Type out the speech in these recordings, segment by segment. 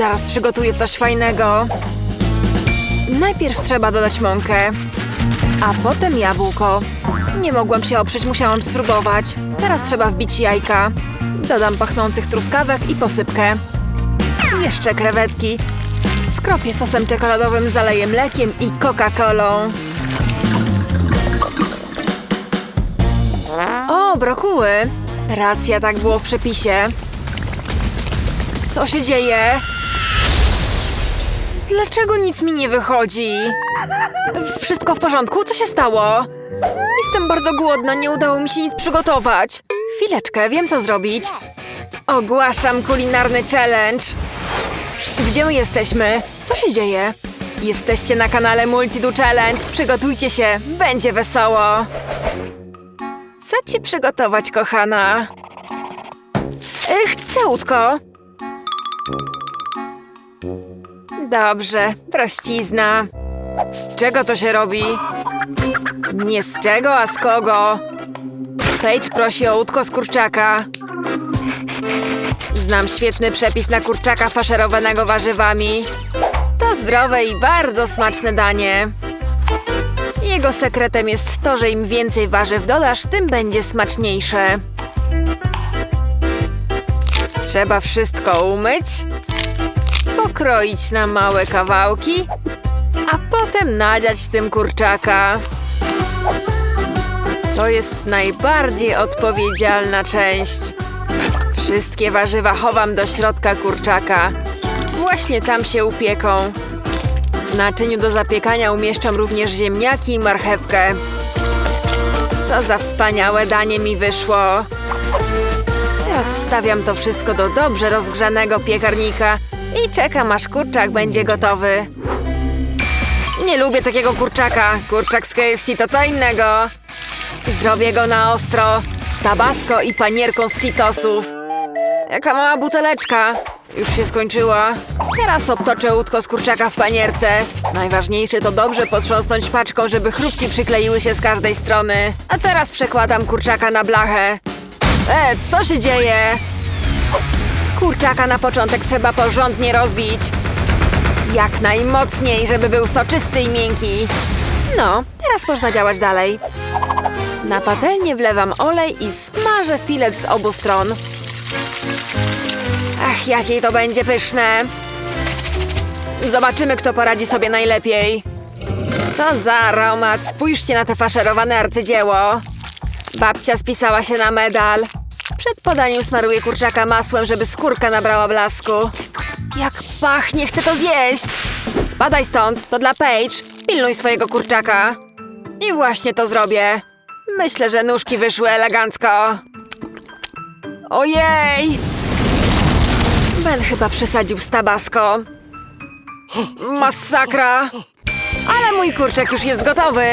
Zaraz przygotuję coś fajnego. Najpierw trzeba dodać mąkę, a potem jabłko. Nie mogłam się oprzeć, musiałam spróbować. Teraz trzeba wbić jajka. Dodam pachnących truskawek i posypkę. Jeszcze krewetki. Skropię sosem czekoladowym, zaleję mlekiem i Coca-Colą. O, brokuły! Racja, tak było w przepisie. Co się dzieje? Dlaczego nic mi nie wychodzi? Wszystko w porządku? Co się stało? Jestem bardzo głodna, nie udało mi się nic przygotować. Chwileczkę, wiem co zrobić. Ogłaszam kulinarny challenge. Gdzie my jesteśmy? Co się dzieje? Jesteście na kanale Multidu Challenge. Przygotujcie się, będzie wesoło. Co ci przygotować, kochana? E, Chcę łódko. Dobrze, prościzna. Z czego to się robi? Nie z czego, a z kogo? Paige prosi o łódko z kurczaka. Znam świetny przepis na kurczaka faszerowanego warzywami. To zdrowe i bardzo smaczne danie. Jego sekretem jest to, że im więcej warzyw dodasz, tym będzie smaczniejsze. Trzeba wszystko umyć, pokroić na małe kawałki, a potem nadziać tym kurczaka. To jest najbardziej odpowiedzialna część. Wszystkie warzywa chowam do środka kurczaka. Właśnie tam się upieką. W naczyniu do zapiekania umieszczam również ziemniaki i marchewkę. Co za wspaniałe danie mi wyszło. Teraz wstawiam to wszystko do dobrze rozgrzanego piekarnika i czekam aż kurczak będzie gotowy. Nie lubię takiego kurczaka. Kurczak z KFC to co innego. Zrobię go na ostro, z tabasco i panierką z Cheetosów. Jaka mała buteleczka. Już się skończyła. Teraz obtoczę łódko z kurczaka w panierce. Najważniejsze to dobrze potrząsnąć paczką, żeby chrupki przykleiły się z każdej strony. A teraz przekładam kurczaka na blachę. E, co się dzieje? Kurczaka na początek trzeba porządnie rozbić. Jak najmocniej, żeby był soczysty i miękki. No, teraz można działać dalej. Na patelnię wlewam olej i smażę filet z obu stron. Ach, jakie to będzie pyszne! Zobaczymy, kto poradzi sobie najlepiej. Co za aromat! Spójrzcie na te faszerowane arcydzieło. Babcia spisała się na medal. Przed podaniem smaruję kurczaka masłem, żeby skórka nabrała blasku. Jak pachnie, chcę to zjeść! Spadaj stąd, to dla Paige. Pilnuj swojego kurczaka. I właśnie to zrobię. Myślę, że nóżki wyszły elegancko. Ojej! Ben chyba przesadził z tabasco. Masakra! Ale mój kurczak już jest gotowy.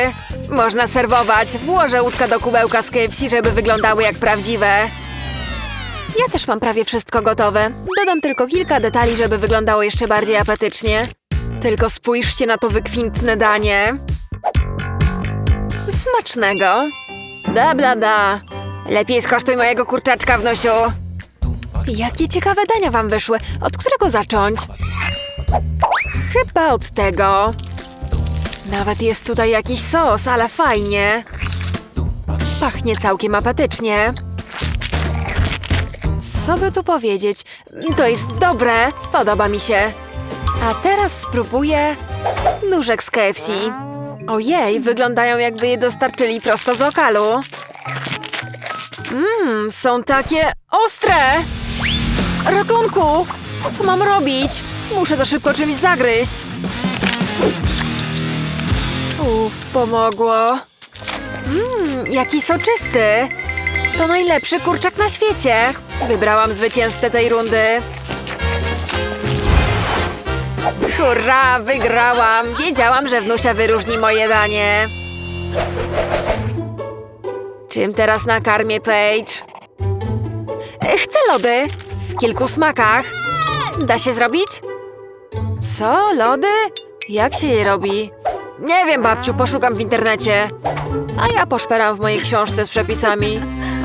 Można serwować. Włożę łódka do kubełka z KFC, żeby wyglądały jak prawdziwe. Ja też mam prawie wszystko gotowe. Dodam tylko kilka detali, żeby wyglądało jeszcze bardziej apetycznie. Tylko spójrzcie na to wykwintne danie. Smacznego. Da bla da. Lepiej skosztuj mojego kurczaczka, wnusiu. Jakie ciekawe dania wam wyszły. Od którego zacząć? Chyba od tego. Nawet jest tutaj jakiś sos, ale fajnie. Pachnie całkiem apetycznie. Co by tu powiedzieć? To jest dobre, podoba mi się. A teraz spróbuję nóżek z KFC. Ojej, wyglądają jakby je dostarczyli prosto z lokalu. Mmm, są takie ostre! Ratunku! Co mam robić? Muszę to szybko czymś zagryźć. Uff, pomogło. Mmm, jaki soczysty! To najlepszy kurczak na świecie! Wybrałam zwycięzcę tej rundy. Hurra, wygrałam! Wiedziałam, że wnusia wyróżni moje danie. Czym teraz nakarmię Paige? E, Chcę lody. W kilku smakach. Da się zrobić? Co? Lody? Jak się je robi? Nie wiem, babciu, poszukam w internecie. A ja poszperam w mojej książce z przepisami.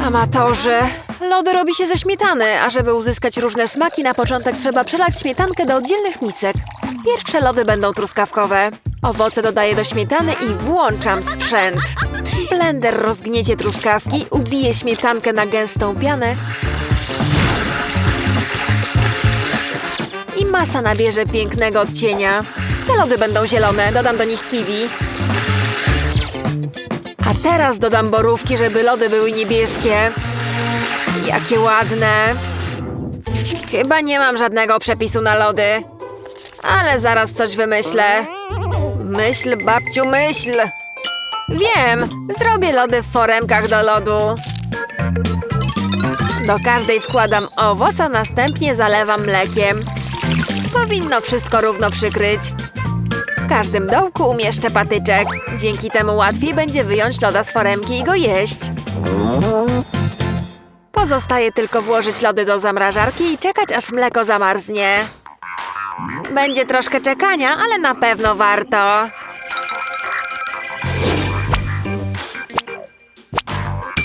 Amatorzy, Lody robi się ze śmietany, a żeby uzyskać różne smaki, na początek trzeba przelać śmietankę do oddzielnych misek. Pierwsze lody będą truskawkowe. Owoce dodaję do śmietany i włączam sprzęt. Blender rozgniecie truskawki, ubije śmietankę na gęstą pianę i masa nabierze pięknego odcienia. Te lody będą zielone, dodam do nich kiwi. Teraz dodam borówki, żeby lody były niebieskie. Jakie ładne. Chyba nie mam żadnego przepisu na lody. Ale zaraz coś wymyślę. Myśl, babciu, myśl. Wiem, zrobię lody w foremkach do lodu. Do każdej wkładam owoc, a następnie zalewam mlekiem. Powinno wszystko równo przykryć. W każdym dołku umieszczę patyczek. Dzięki temu łatwiej będzie wyjąć loda z foremki i go jeść. Pozostaje tylko włożyć lody do zamrażarki i czekać, aż mleko zamarznie. Będzie troszkę czekania, ale na pewno warto.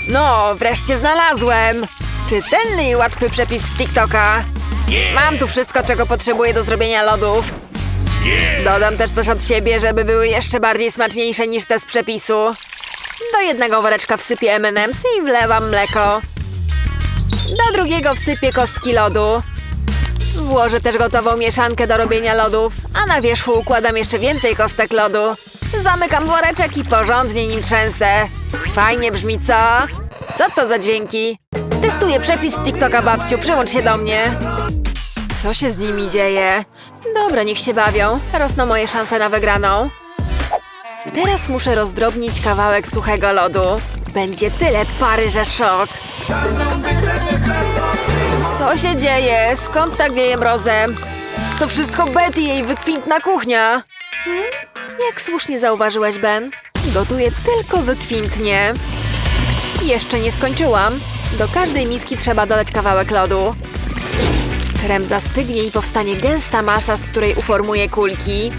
No, wreszcie znalazłem! Czytelny i łatwy przepis z TikToka. Mam tu wszystko, czego potrzebuję do zrobienia lodów. Dodam też coś od siebie, żeby były jeszcze bardziej smaczniejsze niż te z przepisu. Do jednego woreczka wsypię M&M's i wlewam mleko. Do drugiego wsypię kostki lodu. Włożę też gotową mieszankę do robienia lodów, a na wierzchu układam jeszcze więcej kostek lodu. Zamykam woreczek i porządnie nim trzęsę. Fajnie brzmi, co? Co to za dźwięki? Testuję przepis TikToka, babciu, przyłącz się do mnie. Co się z nimi dzieje? Dobra, niech się bawią. Rosną moje szanse na wygraną. Teraz muszę rozdrobnić kawałek suchego lodu. Będzie tyle pary, że szok. Co się dzieje? Skąd tak wieje mrozem? To wszystko Betty, jej wykwintna kuchnia. Jak słusznie zauważyłeś, Ben, gotuję tylko wykwintnie. Jeszcze nie skończyłam. Do każdej miski trzeba dodać kawałek lodu. Krem zastygnie i powstanie gęsta masa, z której uformuję kulki.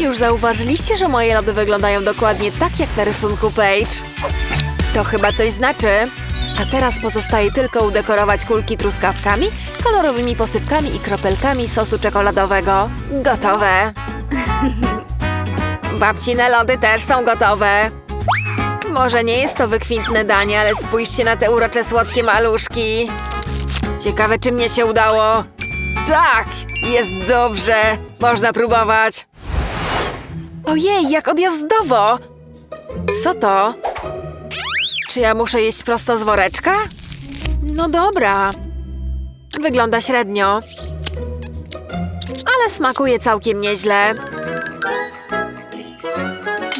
Już zauważyliście, że moje lody wyglądają dokładnie tak jak na rysunku Page? To chyba coś znaczy. A teraz pozostaje tylko udekorować kulki truskawkami, kolorowymi posypkami i kropelkami sosu czekoladowego. Gotowe! Babcine lody też są gotowe. Może nie jest to wykwintne danie, ale spójrzcie na te urocze słodkie maluszki. Ciekawe, czy mnie się udało. Tak! Jest dobrze! Można próbować. Ojej, jak odjazdowo! Co to? Czy ja muszę jeść prosto z woreczka? No dobra. Wygląda średnio. Ale smakuje całkiem nieźle.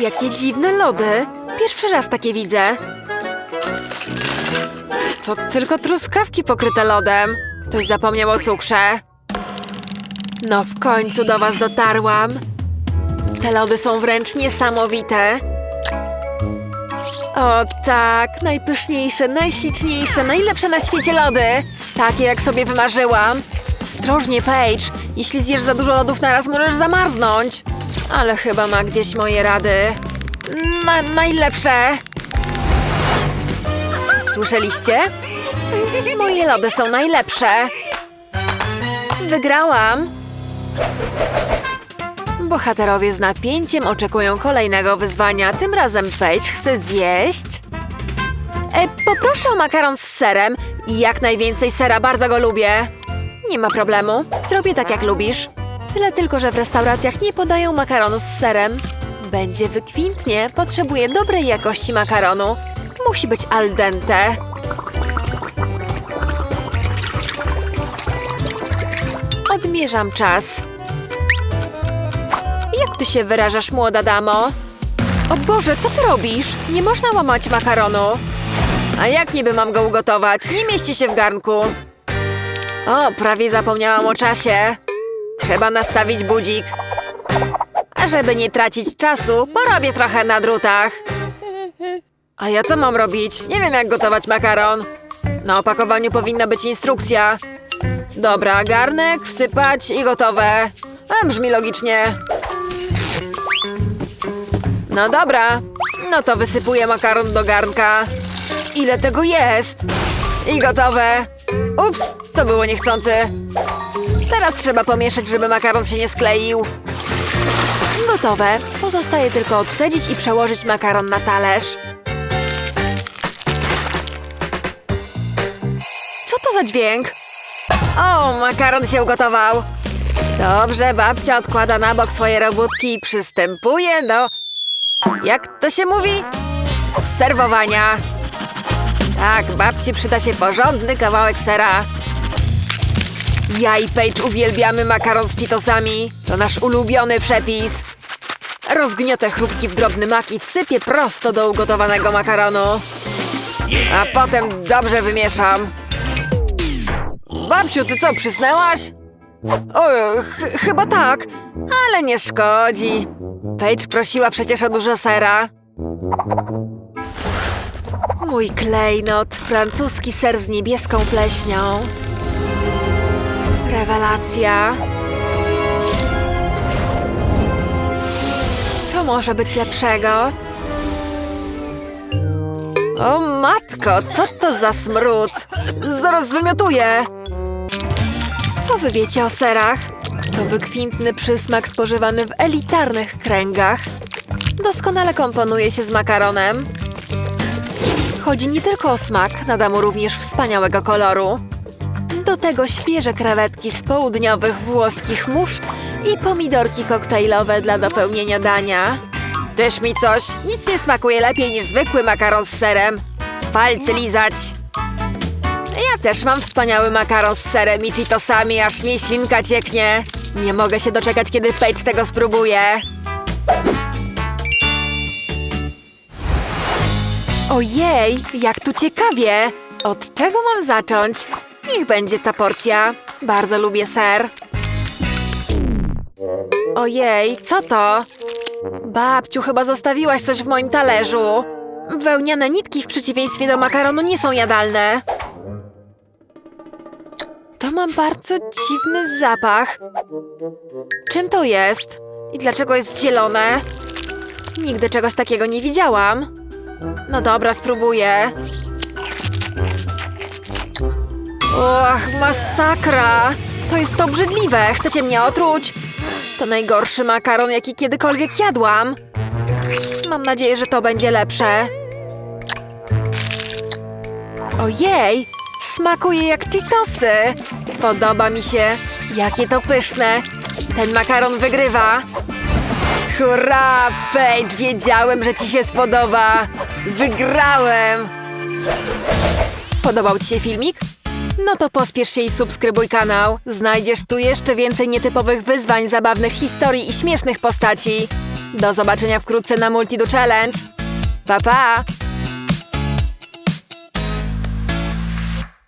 Jakie dziwne lody. Pierwszy raz takie widzę. To tylko truskawki pokryte lodem. Ktoś zapomniał o cukrze. No w końcu do was dotarłam. Te lody są wręcz niesamowite. O tak, najpyszniejsze, najśliczniejsze, najlepsze na świecie lody. Takie jak sobie wymarzyłam. Ostrożnie, Paige. Jeśli zjesz za dużo lodów naraz, możesz zamarznąć. Ale chyba ma gdzieś moje rady. Na, najlepsze. Słyszeliście? Moje lody są najlepsze. Wygrałam. Bohaterowie z napięciem oczekują kolejnego wyzwania. Tym razem Paige chce zjeść. E, poproszę o makaron z serem. Jak najwięcej sera, bardzo go lubię. Nie ma problemu. Zrobię tak, jak lubisz. Tyle tylko, że w restauracjach nie podają makaronu z serem. Będzie wykwintnie. Potrzebuję dobrej jakości makaronu. Musi być al dente. Odmierzam czas. Jak ty się wyrażasz, młoda damo? O Boże, co ty robisz? Nie można łamać makaronu. A jak niby mam go ugotować? Nie mieści się w garnku. O, prawie zapomniałam o czasie. Trzeba nastawić budzik. A żeby nie tracić czasu, porobię trochę na drutach. A ja co mam robić? Nie wiem, jak gotować makaron. Na opakowaniu powinna być instrukcja. Dobra, garnek, wsypać i gotowe. A, brzmi logicznie. No dobra, no to wysypuję makaron do garnka. Ile tego jest? I gotowe. Ups, to było niechcący. Teraz trzeba pomieszać, żeby makaron się nie skleił. Gotowe. Pozostaje tylko odcedzić i przełożyć makaron na talerz. To za dźwięk? O, makaron się ugotował. Dobrze, babcia odkłada na bok swoje robótki i przystępuje do... Jak to się mówi? Serwowania. Tak, babci przyda się porządny kawałek sera. Ja i Paige uwielbiamy makaron z cheetosami. To nasz ulubiony przepis. Rozgniotę chrupki w drobny mak i wsypię prosto do ugotowanego makaronu. A potem dobrze wymieszam. Babciu, ty co, przysnęłaś? O, ch chyba tak, ale nie szkodzi. Paige prosiła przecież o dużo sera. Mój klejnot, francuski ser z niebieską pleśnią. Rewelacja. Co może być lepszego? O matko, co to za smród? Zaraz wymiotuję. Wy wiecie o serach? To wykwintny przysmak spożywany w elitarnych kręgach. Doskonale komponuje się z makaronem. Chodzi nie tylko o smak, nada mu również wspaniałego koloru. Do tego świeże krewetki z południowych włoskich mórz i pomidorki koktajlowe dla dopełnienia dania. Też mi coś. Nic nie smakuje lepiej niż zwykły makaron z serem. Palce lizać. Ja też mam wspaniały makaron z serem i cheetosami, aż mi ślinka cieknie. Nie mogę się doczekać, kiedy Paige tego spróbuje. Ojej, jak tu ciekawie! Od czego mam zacząć? Niech będzie ta porcja. Bardzo lubię ser. Ojej, co to? Babciu, chyba zostawiłaś coś w moim talerzu. Wełniane nitki w przeciwieństwie do makaronu nie są jadalne. To ma bardzo dziwny zapach. Czym to jest? I dlaczego jest zielone? Nigdy czegoś takiego nie widziałam. No dobra, spróbuję. Och, masakra! To jest obrzydliwe! Chcecie mnie otruć? To najgorszy makaron, jaki kiedykolwiek jadłam. Mam nadzieję, że to będzie lepsze. Ojej! Smakuje jak Cheetosy! Podoba mi się. Jakie to pyszne! Ten makaron wygrywa! Hurra! Paige, wiedziałem, że ci się spodoba! Wygrałem! Podobał ci się filmik? No to pospiesz się i subskrybuj kanał. Znajdziesz tu jeszcze więcej nietypowych wyzwań, zabawnych historii i śmiesznych postaci. Do zobaczenia wkrótce na Multidu Challenge. Pa, pa!